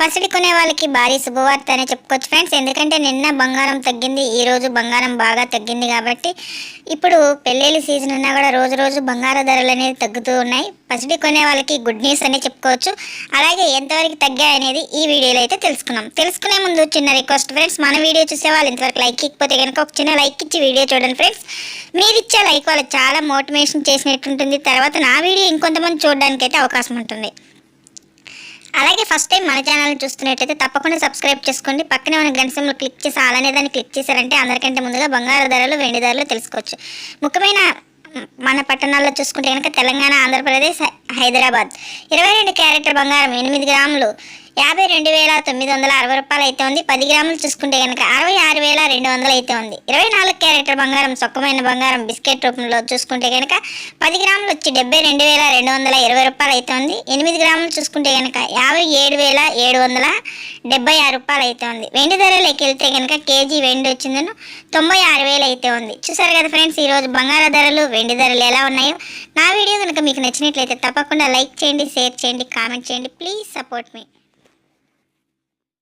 పసిడి కొనే వాళ్ళకి భారీ శుభవార్త అనే చెప్పుకోవచ్చు ఫ్రెండ్స్. ఎందుకంటే నిన్న బంగారం తగ్గింది ఈ రోజు బంగారం బాగా తగ్గింది కాబట్టి ఇప్పుడు పెళ్ళిళ్ళ సీజన్ ఉన్నా కూడా రోజు రోజు బంగార ధరలు అనేది తగ్గుతూ ఉన్నాయి. పసిడి కొనే వాళ్ళకి గుడ్ న్యూస్ అనే చెప్పుకోవచ్చు. అలాగే ఎంతవరకు తగ్గాయి అనేది ఈ వీడియోలో అయితే తెలుసుకున్నాం. తెలుసుకునే ముందు చిన్న రిక్వెస్ట్ ఫ్రెండ్స్ మన వీడియో చూసే వాళ్ళు ఇంతవరకు లైక్ ఇకపోతే కనుక ఒక చిన్న లైక్ ఇచ్చి వీడియో చూడండి ఫ్రెండ్స్. మీరు ఇచ్చే లైక్ వాళ్ళు చాలా మోటివేషన్ చేసినట్టుంటుంది. తర్వాత నా వీడియో ఇంకొంతమంది చూడడానికి అయితే అవకాశం ఉంటుంది. ఫస్ట్ టైం మన ఛానల్ చూస్తున్నట్లయితే తప్పకుండా సబ్స్క్రైబ్ చేసుకోండి. పక్కనే ఉన్న గంట సింబల్ క్లిక్ చేసి అలానే దాన్ని క్లిక్ చేశారంటే అందరికంటే ముందుగా బంగారు ధరలు వెండి ధరలు తెలుసుకోవచ్చు. ముఖ్యమైన మన పట్టణాల్లో చూసుకుంటే కనుక తెలంగాణ ఆంధ్రప్రదేశ్ హైదరాబాద్. ఇరవై రెండు క్యారెక్టర్ బంగారం ఎనిమిది గ్రాములు యాభై రెండు వేల తొమ్మిది వందల అరవై రూపాయలు అయితే ఉంది. పది గ్రాములు చూసుకుంటే కనుక అరవై ఆరు వేల రెండు వందలు అయితే ఉంది. ఇరవై నాలుగు క్యారెక్టర్ బంగారం సొక్కమైన బంగారం బిస్కెట్ రూపంలో చూసుకుంటే కనుక పది గ్రాములు వచ్చి డెబ్బై రెండు వేల రెండు వందల ఇరవై రూపాయలు అయితే ఉంది. ఎనిమిది గ్రాములు చూసుకుంటే కనుక యాభై ఏడు వేల ఏడు వందల డెబ్బై ఆరు రూపాయలు అయితే ఉంది. వెండి ధరలోకి వెళ్తే కనుక కేజీ వెండి వచ్చిందను తొంభై ఆరు వేలు అయితే ఉంది. చూసారు కదా ఫ్రెండ్స్ ఈరోజు బంగారు ధరలు వెండి ధరలు ఎలా ఉన్నాయో? నా వీడియో కనుక మీకు నచ్చినట్లయితే తప్పకుండా లైక్ చేయండి షేర్ చేయండి కామెంట్ చేయండి. Please support me.